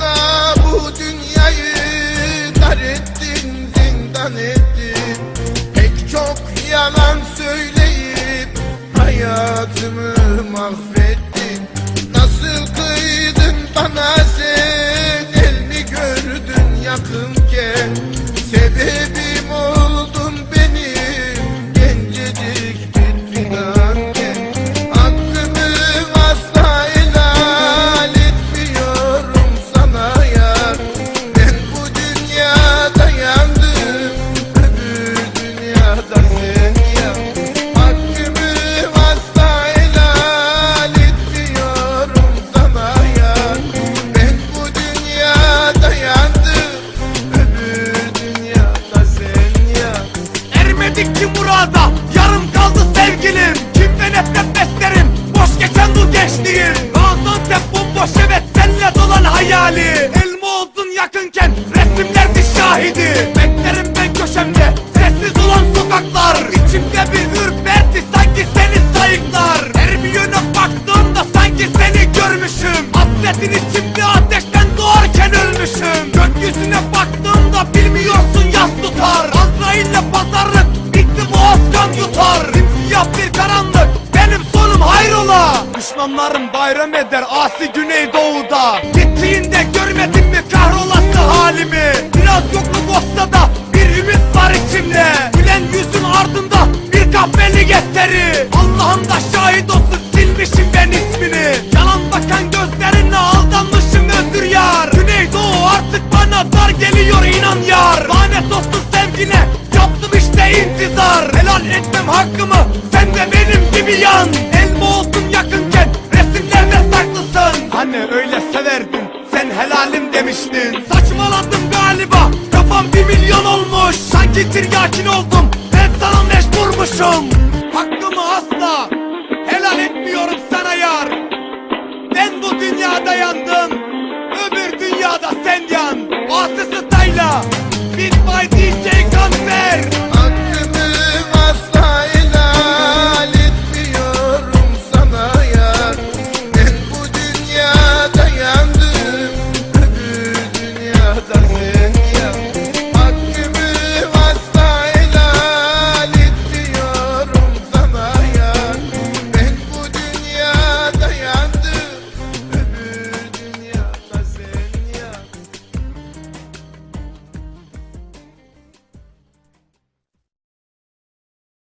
bana bu dünyayı dar ettin zindan ettin Pek çok yalan söyleyip hayatımı mahvettin. Nasıl kıydın bana Destiny. Hayrola Düşmanlarım bayram eder. Asi güneydoğuda. Gittiğinde görmedin mi kahrolası halimi? Biraz yokluk olsa da Bir ümit var içimde. Gülen yüzün ardında Bir kahveli gösteri Allah'ım da şahit olsun Silmişim ben ismini. Yalan bakan gözlerine aldanmışım özür yar. Güneydoğu artık bana dar geliyor inan yar. Lanet olsun sevgine Yaptım işte intizar. Helal etmem hakkımı Sen de benim gibi yan Hani öyle severdin. Sen helalim demiştin. Saçmaladım galiba. Kafam bir milyon olmuş. Sanki tiryakin oldum. Ben sana mecburmuşum Hakkımı asla Helal etmiyorum sana yar. Ben bu dünyada yandım